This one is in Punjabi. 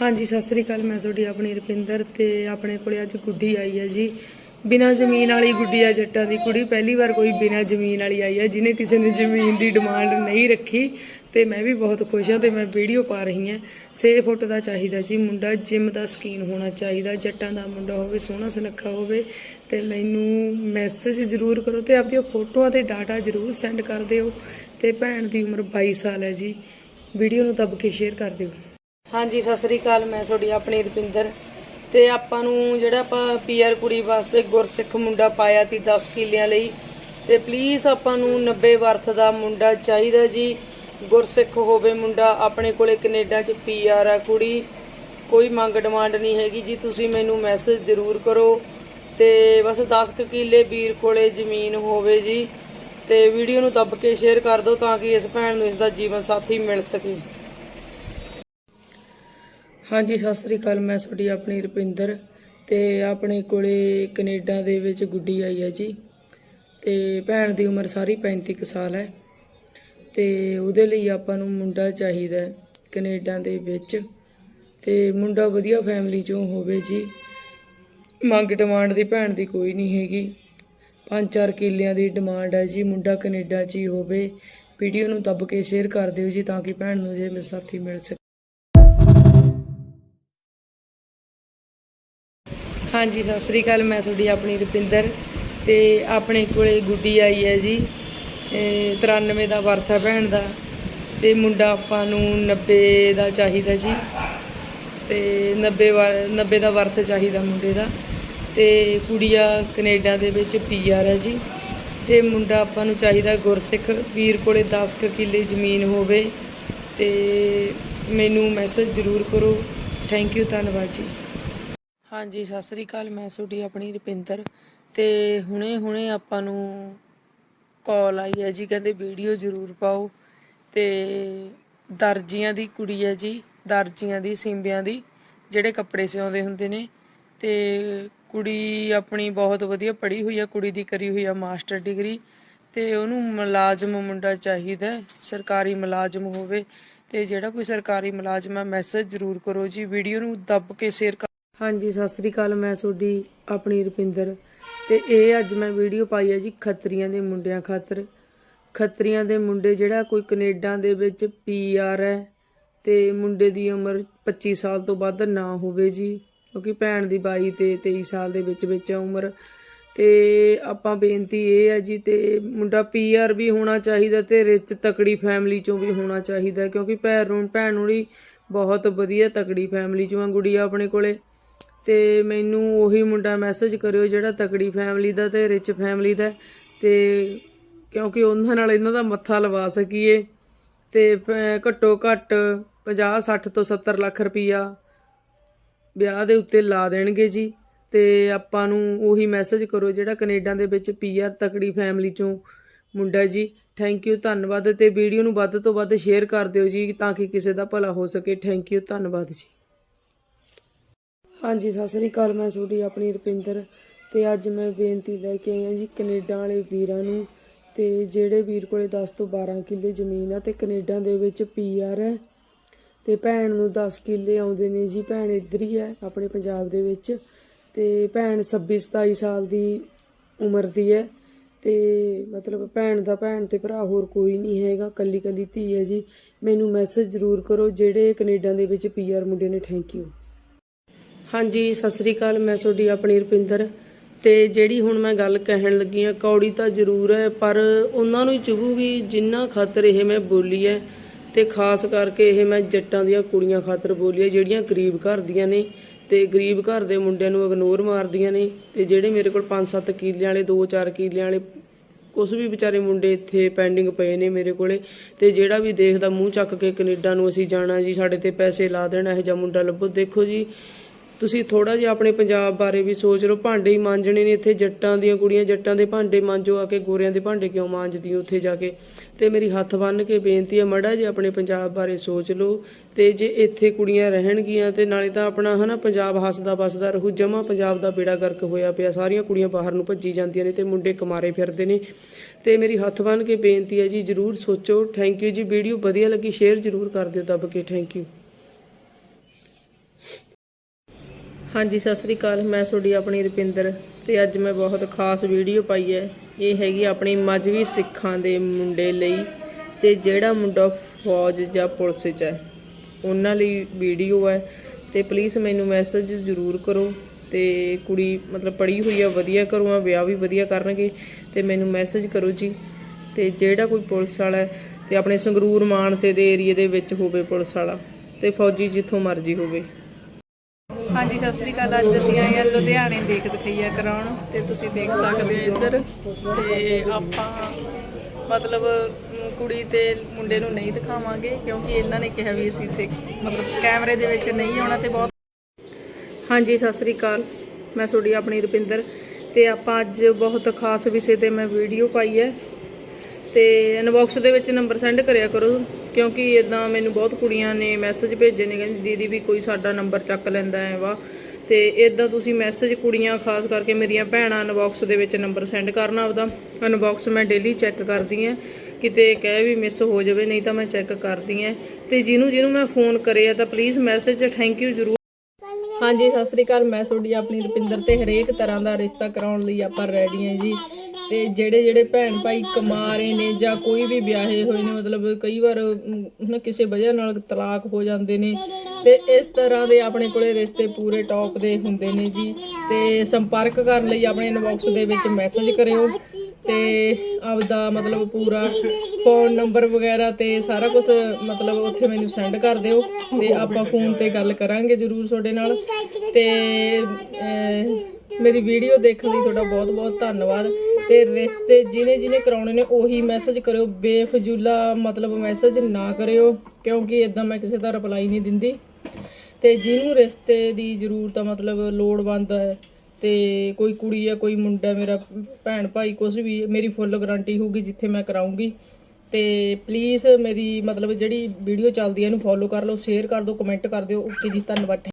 ਹਾਂਜੀ, ਸਤਿ ਸ੍ਰੀ ਅਕਾਲ। ਮੈਂ ਤੁਹਾਡੀ ਆਪਣੀ ਰੁਪਿੰਦਰ ਤੇ ਆਪਣੇ ਕੋਲੇ ਅੱਜ ਗੁੱਡੀ ਆਈ ਹੈ ਜੀ। ਬਿਨਾਂ ਜ਼ਮੀਨ ਵਾਲੀ ਗੁੱਡੀ ਆ ਜੱਟਾਂ ਦੀ ਕੁੜੀ। ਪਹਿਲੀ ਵਾਰ ਕੋਈ ਬਿਨਾਂ ਜ਼ਮੀਨ ਵਾਲੀ ਆਈ ਹੈ, ਜਿਹਨੇ ਕਿਸੇ ਨੇ ਜ਼ਮੀਨ ਦੀ ਡਿਮਾਂਡ ਨਹੀਂ ਰੱਖੀ। ਤੇ ਮੈਂ ਵੀ ਬਹੁਤ ਖੁਸ਼ ਹਾਂ ਤੇ ਮੈਂ ਵੀਡੀਓ ਪਾ ਰਹੀ ਹਾਂ। 6 ਫੁੱਟ ਦਾ ਚਾਹੀਦਾ ਜੀ ਮੁੰਡਾ ਜਿਮ ਦਾ ਸਕੀਨ ਹੋਣਾ ਚਾਹੀਦਾ, ਜੱਟਾਂ ਦਾ ਮੁੰਡਾ ਹੋਵੇ, ਸੋਹਣਾ ਸੁਨੱਖਾ ਹੋਵੇ। ਤੇ ਮੈਨੂੰ ਮੈਸੇਜ ਜ਼ਰੂਰ ਕਰੋ ਤੇ ਆਪਦੀਆਂ ਫੋਟੋਆਂ ਤੇ ਡਾਟਾ ਜ਼ਰੂਰ ਸੈਂਡ ਕਰ ਦਿਓ। ਤੇ ਭੈਣ ਦੀ ਉਮਰ 22 ਸਾਲ ਹੈ ਜੀ। ਵੀਡੀਓ ਨੂੰ ਦੱਬ ਕੇ ਸ਼ੇਅਰ ਕਰ ਦਿਓ। ਹਾਂਜੀ, ਸਤਿ ਸ੍ਰੀ ਅਕਾਲ, ਮੈਂ ਤੁਹਾਡੀ ਆਪਣੀ ਰੁਪਿੰਦਰ। ਤੇ ਆਪਾਂ ਨੂੰ ਜਿਹੜਾ ਆਪਾਂ ਪੀਆਰ ਕੁੜੀ ਵਾਸਤੇ ਗੁਰਸਿੱਖ ਮੁੰਡਾ ਪਾਇਆ ਤੀ 10 ਕਿੱਲਿਆਂ ਲਈ, ਤੇ ਪਲੀਜ਼ ਆਪਾਂ ਨੂੰ 90 ਵਰਥ ਦਾ ਮੁੰਡਾ ਚਾਹੀਦਾ ਜੀ। ਗੁਰਸਿੱਖ ਹੋਵੇ ਮੁੰਡਾ, ਆਪਣੇ ਕੋਲੇ ਕੈਨੇਡਾ ਚ ਪੀਆਰ ਆ ਕੁੜੀ, ਕੋਈ ਮੰਗ ਡਿਮਾਂਡ ਨਹੀਂ ਹੈਗੀ ਜੀ, ਤੁਸੀਂ ਮੈਨੂੰ ਮੈਸੇਜ ਜ਼ਰੂਰ ਕਰੋ। ਤੇ ਬਸ 10 ਕੁ ਕਿੱਲੇ ਵੀਰ ਕੋਲੇ ਜ਼ਮੀਨ ਹੋਵੇ ਜੀ, ਤੇ ਵੀਡੀਓ ਨੂੰ ਦੱਬ ਕੇ ਸ਼ੇਅਰ ਕਰ ਦਿਓ ਤਾਂ ਕਿ ਇਸ ਭੈਣ ਨੂੰ ਇਸ ਦਾ ਜੀਵਨ ਸਾਥੀ ਮਿਲ ਸਕੇ। ਹਾਂਜੀ, ਸਤਿ ਸ੍ਰੀ ਅਕਾਲ। ਮੈਂ ਤੁਹਾਡੀ ਆਪਣੀ ਰੁਪਿੰਦਰ ਤੇ ਆਪਣੇ ਕੋਲੇ ਕੈਨੇਡਾ ਦੇ ਵਿੱਚ ਗੁੱਡੀ ਆਈ ਹੈ ਜੀ। ਤੇ ਭੈਣ ਦੀ ਉਮਰ ਸਾਰੀ 35 ਕੁ ਸਾਲ ਹੈ। ਤੇ ਉਹਦੇ ਲਈ ਆਪਾਂ ਨੂੰ ਮੁੰਡਾ ਚਾਹੀਦਾ ਹੈ ਕੈਨੇਡਾ ਦੇ ਵਿੱਚ। ਤੇ ਮੁੰਡਾ ਵਧੀਆ ਫੈਮਿਲੀ ਚੋਂ ਹੋਵੇ ਜੀ। ਮੰਗ ਡਿਮਾਂਡ ਦੀ ਭੈਣ ਦੀ ਕੋਈ ਨਹੀਂ ਹੈਗੀ। ਪੰਜ ਚਾਰ ਕਿੱਲਿਆਂ ਦੀ ਡਿਮਾਂਡ ਹੈ ਜੀ, ਮੁੰਡਾ ਕੈਨੇਡਾ 'ਚ ਹੀ ਹੋਵੇ। ਵੀਡੀਓ ਨੂੰ ਦੱਬ ਕੇ ਸ਼ੇਅਰ ਕਰ ਦਿਓ ਜੀ ਤਾਂ ਕਿ ਭੈਣ ਨੂੰ ਜੇ ਮੇਰੇ ਸਾਥੀ ਮਿਲ ਸਕੇ। ਹਾਂਜੀ, ਸਤਿ ਸ੍ਰੀ ਅਕਾਲ, ਮੈਂ ਤੁਹਾਡੀ ਆਪਣੀ ਰੁਪਿੰਦਰ ਤੇ ਆਪਣੇ ਕੋਲੇ ਗੁੱਡੀ ਆਈ ਹੈ ਜੀ, ਇਹ 93 ਦਾ ਵਰਥ ਹੈ ਭੈਣ ਦਾ ਤੇ ਮੁੰਡਾ ਆਪਾਂ ਨੂੰ 90 ਦਾ ਚਾਹੀਦਾ ਜੀ ਤੇ 90 ਵਾ- 90 ਦਾ ਵਰਥ ਚਾਹੀਦਾ ਮੁੰਡੇ ਦਾ ਤੇ ਕੁੜੀਆ ਕੈਨੇਡਾ ਦੇ ਵਿੱਚ ਪੀਆਰ ਹੈ ਜੀ ਤੇ ਮੁੰਡਾ ਆਪਾਂ ਨੂੰ ਚਾਹੀਦਾ ਗੁਰਸਿੱਖ, ਵੀਰ ਕੋਲੇ 10 ਕੁ ਕਿੱਲੇ ਜ਼ਮੀਨ ਹੋਵੇ ਤੇ ਮੈਨੂੰ ਮੈਸੇਜ ਜ਼ਰੂਰ ਕਰੋ ਥੈਂਕ ਯੂ ਧੰਨਵਾਦ ਜੀ। ਹਾਂਜੀ, ਸਤਿ ਸ੍ਰੀ ਅਕਾਲ, ਮੈਂ ਤੁਹਾਡੀ ਆਪਣੀ ਰੁਪਿੰਦਰ ਤੇ ਹੁਣੇ ਹੁਣੇ ਆਪਾਂ ਨੂੰ ਕਾਲ ਆਈ ਹੈ ਜੀ, ਕਹਿੰਦੇ ਵੀਡੀਓ ਜ਼ਰੂਰ ਪਾਓ ਤੇ ਦਰਜੀਆਂ ਦੀ ਕੁੜੀ ਹੈ ਜੀ, ਦਰਜੀਆਂ ਦੀ, ਸਿੰਬਿਆਂ ਦੀ, ਜਿਹੜੇ ਕੱਪੜੇ ਸਿਉਂਦੇ ਹੁੰਦੇ ਨੇ ਤੇ ਕੁੜੀ ਆਪਣੀ ਬਹੁਤ ਵਧੀਆ ਪੜ੍ਹੀ ਹੋਈ ਆ, ਕੁੜੀ ਦੀ ਕਰੀ ਹੋਈ ਆ ਮਾਸਟਰ ਡਿਗਰੀ ਤੇ ਉਹਨੂੰ ਮੁਲਾਜ਼ਮ ਮੁੰਡਾ ਚਾਹੀਦਾ, ਸਰਕਾਰੀ ਮੁਲਾਜ਼ਮ ਹੋਵੇ ਤੇ ਜਿਹੜਾ ਕੋਈ ਸਰਕਾਰੀ ਮੁਲਾਜ਼ਮ ਹੈ ਮੈਸੇਜ ਜ਼ਰੂਰ ਕਰੋ ਜੀ ਵੀਡੀਓ ਨੂੰ ਦੱਬ ਕੇ ਸ਼ੇਅਰ ਕਰ ਹਾਂਜੀ, ਸਤਿ ਸ੍ਰੀ ਅਕਾਲ, ਮੈਂ ਤੁਹਾਡੀ, ਆਪਣੀ ਰੁਪਿੰਦਰ। ਤੇ ਇਹ ਅੱਜ ਮੈਂ ਵੀਡੀਓ ਪਾਈ ਹੈ ਜੀ, ਖੱਤਰੀਆਂ ਦੇ ਮੁੰਡਿਆਂ ਖਾਤਰ। ਖੱਤਰੀਆਂ ਦੇ ਮੁੰਡੇ ਜਿਹੜਾ ਕੋਈ ਕੈਨੇਡਾ ਦੇ ਵਿੱਚ ਪੀਆਰ ਹੈ ਤੇ ਮੁੰਡੇ ਦੀ ਉਮਰ 25 ਸਾਲ ਤੋਂ ਵੱਧ ਨਾ ਹੋਵੇ ਜੀ, ਕਿਉਂਕਿ ਭੈਣ ਦੀ 22 ਤੇ 23 ਸਾਲ ਦੇ ਵਿੱਚ ਵਿੱਚ ਉਮਰ। ਤੇ ਆਪਾਂ ਬੇਨਤੀ ਇਹ ਹੈ ਜੀ, ਤੇ ਮੁੰਡਾ ਪੀਆਰ ਵੀ ਹੋਣਾ ਚਾਹੀਦਾ ਤੇ ਰਿਚ ਤਕੜੀ ਫੈਮਿਲੀ ਚੋਂ ਵੀ ਹੋਣਾ ਚਾਹੀਦਾ, ਕਿਉਂਕਿ ਭੈਣ ਨੂੰ ਭੈਣ ਨੂੰ ਵੀ ਬਹੁਤ ਵਧੀਆ ਤਕੜੀ ਫੈਮਿਲੀ ਚੋਂ ਆ ਗੁੜੀਆ ਆਪਣੇ ਕੋਲੇ। ਤੇ ਮੈਨੂੰ ਉਹੀ ਮੁੰਡਾ ਮੈਸੇਜ ਕਰਿਓ ਜਿਹੜਾ ਤਕੜੀ ਫੈਮਿਲੀ ਦਾ ਤੇ ਰਿਚ ਫੈਮਿਲੀ ਦਾ ਤੇ ਕਿਉਂਕਿ ਉਹਨਾਂ ਨਾਲ ਇਹਨਾਂ ਦਾ ਮੱਥਾ ਲਵਾ ਸਕੀਏ ਤੇ ਪ- ਘੱਟੋ ਘੱਟ 50 60 ਤੋਂ 70 ਲੱਖ ਰੁਪਈਆ ਵਿਆਹ ਦੇ ਉੱਤੇ ਲਾ ਦੇਣਗੇ ਜੀ ਤੇ ਆਪਾਂ ਨੂੰ ਉਹੀ ਮੈਸੇਜ ਕਰੋ ਜਿਹੜਾ ਕੈਨੇਡਾ ਦੇ ਵਿੱਚ ਪੀਆਰ ਤਕੜੀ ਫੈਮਿਲੀ ਚੋਂ ਮੁੰਡਾ ਜੀ। ਥੈਂਕ ਯੂ ਧੰਨਵਾਦ ਤੇ ਵੀਡੀਓ ਨੂੰ ਵੱਧ ਤੋਂ ਵੱਧ ਸ਼ੇਅਰ ਕਰ ਦਿਓ ਜੀ ਤਾਂ ਕਿ ਕਿਸੇ ਦਾ ਭਲਾ ਹੋ ਸਕੇ। ਥੈਂਕ ਯੂ ਧੰਨਵਾਦ ਜੀ। ਹਾਂਜੀ, ਸਤਿ ਸ੍ਰੀ ਅਕਾਲ, ਮੈਂ ਤੁਹਾਡੀ ਆਪਣੀ ਰੁਪਿੰਦਰ ਤੇ ਅੱਜ ਮੈਂ ਬੇਨਤੀ ਲੈ ਕੇ ਆਈ ਹਾਂ ਜੀ ਕੈਨੇਡਾ ਵਾਲੇ ਵੀਰਾਂ ਨੂੰ ਤੇ ਜਿਹੜੇ ਵੀਰ ਕੋਲੇ 10 ਤੋਂ 12 ਕਿੱਲੇ ਜ਼ਮੀਨ ਆ ਤੇ ਕੈਨੇਡਾ ਦੇ ਵਿੱਚ ਪੀਆਰ ਹੈ ਤੇ ਭੈਣ ਨੂੰ 10 ਕਿੱਲੇ ਆਉਂਦੇ ਨੇ ਜੀ, ਭੈਣ ਇੱਧਰ ਹੀ ਹੈ ਆਪਣੇ ਪੰਜਾਬ ਦੇ ਵਿੱਚ ਤੇ ਭੈਣ 26 27 ਸਾਲ ਦੀ ਉਮਰ ਦੀ ਹੈ ਤੇ ਮਤਲਬ ਭੈਣ ਦਾ ਭੈਣ ਤੇ ਭਰਾ ਹੋਰ ਕੋਈ ਨਹੀਂ ਹੈਗਾ ਕੱਲੀ ਕੱਲੀ ਧੀ ਹੈ ਜੀ। ਮੈਨੂੰ ਮੈਸੇਜ ਜ਼ਰੂਰ ਕਰੋ ਜਿਹੜੇ ਕੈਨੇਡਾ ਦੇ ਵਿੱਚ ਪੀਆਰ ਮੁੰਡੇ ਨੇ ਥੈਂਕ ਯੂ ਹਾਂਜੀ, ਸਤਿ ਸ੍ਰੀ ਅਕਾਲ, ਮੈਂ ਤੁਹਾਡੀ ਆਪਣੀ ਰੁਪਿੰਦਰ। ਤੇ ਜਿਹੜੀ ਹੁਣ ਮੈਂ ਗੱਲ ਕਹਿਣ ਲੱਗੀ ਆ ਕੌੜੀ ਤਾਂ ਜ਼ਰੂਰ ਹੈ, ਪਰ ਉਹਨਾਂ ਨੂੰ ਹੀ ਚੁਭੂਗੀ ਜਿੰਨਾ ਖਾਤਰ ਇਹ ਮੈਂ ਬੋਲੀ ਹੈ। ਤੇ ਖਾਸ ਕਰਕੇ ਇਹ ਮੈਂ ਜੱਟਾਂ ਦੀਆਂ ਕੁੜੀਆਂ ਖਾਤਰ ਬੋਲੀ ਹੈ, ਜਿਹੜੀਆਂ ਗਰੀਬ ਘਰ ਦੀਆਂ ਨੇ ਤੇ ਗਰੀਬ ਘਰ ਦੇ ਮੁੰਡਿਆਂ ਨੂੰ ਇਗਨੋਰ ਮਾਰਦੀਆਂ ਨੇ। ਤੇ ਜਿਹੜੇ ਮੇਰੇ ਕੋਲ 5-7 ਕਿੱਲਿਆਂ ਵਾਲੇ 2-4 ਕਿੱਲਿਆਂ ਵਾਲੇ ਕੁਝ ਵੀ ਵਿਚਾਰੇ ਮੁੰਡੇ ਇੱਥੇ ਪੈਂਡਿੰਗ ਪਏ ਨੇ ਮੇਰੇ ਕੋਲੇ। ਤੇ ਜਿਹੜਾ ਵੀ ਦੇਖਦਾ, ਮੂੰਹ ਚੱਕ ਕੇ ਕੈਨੇਡਾ ਨੂੰ ਅਸੀਂ ਜਾਣਾ ਜੀ, ਸਾਡੇ ਤੇ ਪੈਸੇ ਲਾ ਦੇਣਾ, ਇਹ ਜਿਹਾ ਮੁੰਡਾ ਲੱਭੋ। ਦੇਖੋ ਜੀ ਤੁਸੀਂ ਥੋੜਾ ਜਿਹਾ ਆਪਣੇ ਪੰਜਾਬ ਬਾਰੇ ਵੀ ਸੋਚ ਲਓ। ਭਾਂਡੇ ਹੀ ਮਾਂਜਣੇ ਨੇ ਇੱਥੇ। ਜੱਟਾਂ ਦੀਆਂ, ਕੁੜੀਆਂ ਜੱਟਾਂ ਦੇ ਭਾਂਡੇ ਮਾਂਜੋ ਆ ਕੇ। ਗੋਰਿਆਂ ਦੇ ਭਾਂਡੇ ਕਿਉਂ ਮਾਂਜਦੀ ਉੱਥੇ ਜਾ ਕੇ? ਤੇ ਮੇਰੀ ਹੱਥ ਬੰਨ੍ਹ ਕੇ ਬੇਨਤੀ ਹੈ ਮੜਾ ਜੇ ਆਪਣੇ ਪੰਜਾਬ ਬਾਰੇ ਸੋਚ ਲਓ। ਤੇ ਜੇ ਇੱਥੇ ਕੁੜੀਆਂ ਰਹਿਣਗੀਆਂ ਤੇ ਨਾਲੇ ਤਾਂ ਆਪਣਾ ਹਨਾ ਪੰਜਾਬ ਹੱਸਦਾ ਬਸਦਾ ਰਹੂ। ਜਮਾ ਪੰਜਾਬ ਦਾ ਬੇੜਾ ਗਰਕ ਹੋਇਆ ਪਿਆ। ਸਾਰੀਆਂ ਕੁੜੀਆਂ ਬਾਹਰ ਨੂੰ ਭੱਜੀ ਜਾਂਦੀਆਂ ਨੇ ਤੇ ਮੁੰਡੇ ਕਮਾਰੇ ਫਿਰਦੇ ਨੇ। ਤੇ ਮੇਰੀ ਹੱਥ ਬੰਨ੍ਹ ਕੇ ਬੇਨਤੀ ਹੈ ਜੀ, ਜਰੂਰ ਸੋਚੋ। ਥੈਂਕ ਯੂ ਜੀ। ਵੀਡੀਓ ਵਧੀਆ ਲੱਗੀ, ਸ਼ੇਅਰ ਜਰੂਰ ਕਰ ਦਿਓ, ਦੱਬ ਕੇ। ਥੈਂਕ ਯੂ ਹਾਂਜੀ, ਸਤਿ ਸ੍ਰੀ ਅਕਾਲ। ਮੈਂ ਤੁਹਾਡੀ ਆਪਣੀ ਰੁਪਿੰਦਰ ਤੇ ਅੱਜ ਮੈਂ ਬਹੁਤ ਖਾਸ ਵੀਡੀਓ ਪਾਈ ਹੈ। ਇਹ ਹੈਗੀ ਆਪਣੀ ਮਜਵੀ ਸਿੱਖਾਂ ਦੇ ਮੁੰਡੇ ਲਈ ਤੇ ਜਿਹੜਾ ਮੁੰਡਾ ਫੌਜ ਜਾਂ ਪੁਲਿਸ 'ਚ ਹੈ, ਉਹਨਾਂ ਲਈ ਵੀਡੀਓ ਹੈ ਤੇ ਪਲੀਜ਼ ਮੈਨੂੰ ਮੈਸੇਜ ਜ਼ਰੂਰ ਕਰੋ ਤੇ ਕੁੜੀ ਮਤਲਬ ਪੜ੍ਹੀ ਹੋਈ ਆ ਵਧੀਆ ਘਰੋਂ ਆ, ਵਿਆਹ ਵੀ ਵਧੀਆ ਕਰਨਗੇ ਤੇ ਮੈਨੂੰ ਮੈਸੇਜ ਕਰੋ ਜੀ। ਤੇ ਜਿਹੜਾ ਕੋਈ ਪੁਲਿਸ ਵਾਲਾ ਹੈ ਤੇ ਆਪਣੇ ਸੰਗਰੂਰ ਮਾਨਸੇ ਦੇ ਏਰੀਏ ਦੇ ਵਿੱਚ ਹੋਵੇ ਪੁਲਿਸ ਵਾਲਾ ਤੇ ਫੌਜੀ ਜਿੱਥੋਂ ਮਰਜ਼ੀ ਹੋਵੇ। ਹਾਂਜੀ, ਸਤਿ ਸ੍ਰੀ ਅਕਾਲ। ਅੱਜ ਅਸੀਂ ਆਏ ਹਾਂ ਲੁਧਿਆਣੇ ਦੇਖ ਦਿਖਈਆ ਕਰਾਉਣ ਤੇ ਤੁਸੀਂ ਦੇਖ ਸਕਦੇ ਹੋ ਇੱਧਰ। ਤੇ ਆਪਾਂ ਮਤਲਬ ਕੁੜੀ ਤੇ ਮੁੰਡੇ ਨੂੰ ਨਹੀਂ ਦਿਖਾਵਾਂਗੇ ਕਿਉਂਕਿ ਇਹਨਾਂ ਨੇ ਕਿਹਾ ਵੀ ਅਸੀਂ ਇੱਥੇ, ਮਤਲਬ ਕੈਮਰੇ ਦੇ ਵਿੱਚ ਨਹੀਂ ਆਉਣਾ ਤੇ ਬਹੁਤ ਹਾਂਜੀ, ਸਤਿ ਸ੍ਰੀ ਅਕਾਲ। ਮੈਂ ਤੁਹਾਡੀ, ਆਪਣੀ ਰੁਪਿੰਦਰ। ਤੇ ਆਪਾਂ ਅੱਜ ਬਹੁਤ ਖਾਸ ਵਿਸ਼ੇ ਤੇ ਮੈਂ ਵੀਡੀਓ ਪਾਈ ਹੈ। ਤੇ ਇਨਬਾਕਸ ਦੇ ਵਿੱਚ ਨੰਬਰ ਸੈਂਡ ਕਰਿਆ ਕਰੋ। ਕਿਉਂਕਿ ਇਦਾਂ ਮੈਨੂੰ ਬਹੁਤ ਕੁੜੀਆਂ ਨੇ ਮੈਸੇਜ ਭੇਜੇ ਨੇ, ਕਹਿੰਦੀ ਦੀਦੀ ਵੀ ਕੋਈ ਸਾਡਾ ਨੰਬਰ ਚੱਕ ਲੈਂਦਾ ਹੈ ਵਾ ਤੇ ਇਦਾਂ ਤੁਸੀਂ ਮੈਸੇਜ ਕੁੜੀਆਂ, ਖਾਸ ਕਰਕੇ ਮੇਰੀਆਂ ਭੈਣਾਂ ਇਨਬਾਕਸ ਦੇ ਵਿੱਚ ਨੰਬਰ ਸੈਂਡ ਕਰਨਾ ਆਪਦਾ। ਇਨਬਾਕਸ ਮੈਂ ਡੇਲੀ ਚੈੱਕ ਕਰਦੀ ਆ ਕਿਤੇ ਕਹਿ ਵੀ ਮਿਸ ਹੋ ਜਾਵੇ, ਨਹੀਂ ਤਾਂ ਮੈਂ ਚੈੱਕ ਕਰਦੀ ਆ ਤੇ ਜਿਹਨੂੰ ਜਿਹਨੂੰ ਮੈਂ ਫੋਨ ਕਰਿਆ ਤਾਂ ਪਲੀਜ਼ ਮੈਸੇਜ ਥੈਂਕ ਯੂ ਜ਼ਰੂਰ। ਹਾਂਜੀ, ਸਤਿ ਸ੍ਰੀ ਅਕਾਲ। ਮੈਂ ਤੁਹਾਡੀ ਆਪਣੀ ਰੁਪਿੰਦਰ ਤੇ ਹਰੇਕ ਤਰ੍ਹਾਂ ਦਾ ਰਿਸ਼ਤਾ ਕਰਾਉਣ ਲਈ ਆਪਾਂ ਰੈਡੀ ਹਾਂ ਜੀ। ਤੇ ਜਿਹੜੇ ਜਿਹੜੇ ਭੈਣ ਭਾਈ ਕਮਾ ਰਹੇ ਨੇ ਜਾਂ ਕੋਈ ਵੀ ਵਿਆਹੇ ਹੋਏ ਨੇ, ਮਤਲਬ ਕਈ ਵਾਰ ਨਾ ਕਿਸੇ ਵਜ੍ਹਾ ਨਾਲ ਤਲਾਕ ਹੋ ਜਾਂਦੇ ਨੇ। ਤੇ ਇਸ ਤਰ੍ਹਾਂ ਦੇ ਆਪਣੇ ਕੋਲੇ ਰਿਸ਼ਤੇ ਪੂਰੇ ਟੌਪ ਦੇ ਹੁੰਦੇ ਨੇ ਜੀ। ਤੇ ਸੰਪਰਕ ਕਰਨ ਲਈ ਆਪਣੇ ਇਨਬਾਕਸ ਦੇ ਵਿੱਚ ਮੈਸੇਜ ਕਰਿਓ। ਤੇ ਆਪਦਾ ਮਤਲਬ ਪੂਰਾ ਫੋਨ ਨੰਬਰ ਵਗੈਰਾ ਤੇ ਸਾਰਾ ਕੁਝ ਮਤਲਬ ਉੱਥੇ ਮੈਨੂੰ ਸੈਂਡ ਕਰ ਦਿਓ। ਤੇ ਆਪਾਂ ਫੋਨ ਤੇ ਗੱਲ ਕਰਾਂਗੇ ਜਰੂਰ ਤੁਹਾਡੇ ਨਾਲ। ਤੇ ਮੇਰੀ ਵੀਡੀਓ ਦੇਖਣ ਲਈ ਤੁਹਾਡਾ ਬਹੁਤ ਬਹੁਤ ਧੰਨਵਾਦ ਤੇ ਰਿਸ਼ਤੇ ਜਿਹਨੇ ਜਿਹਨੇ ਕਰਾਉਣੇ ਨੇ ਉਹੀ ਮੈਸੇਜ ਕਰਿਓ, ਬੇਫਜ਼ੂਲਾ ਮਤਲਬ ਮੈਸੇਜ ਨਾ ਕਰਿਓ, ਕਿਉਂਕਿ ਇਦਾਂ ਮੈਂ ਕਿਸੇ ਦਾ ਰਿਪਲਾਈ ਨਹੀਂ ਦਿੰਦੀ। ਤੇ ਜਿਹਨੂੰ ਰਿਸ਼ਤੇ ਦੀ ਜ਼ਰੂਰਤ ਆ, ਮਤਲਬ ਲੋੜਵੰਦ ਹੈ ਤੇ ਕੋਈ ਕੁੜੀ ਆ, ਕੋਈ ਮੁੰਡਾ, ਮੇਰਾ ਭੈਣ ਭਾਈ ਕੁਝ ਵੀ, ਮੇਰੀ ਫੁੱਲ ਗਾਰੰਟੀ ਹੋਊਗੀ ਜਿੱਥੇ ਮੈਂ ਕਰਾਉਂਗੀ। ਤੇ ਪਲੀਜ਼ ਮੇਰੀ ਮਤਲਬ ਜਿਹੜੀ ਵੀਡੀਓ ਚੱਲਦੀ ਹੈ ਇਹਨੂੰ ਫੋਲੋ ਕਰ ਲਓ ਸ਼ੇਅਰ ਕਰ ਦਿਓ ਕਮੈਂਟ ਕਰ ਦਿਓ। ਓਕੇ ਜੀ, ਧੰਨਵਾਦ।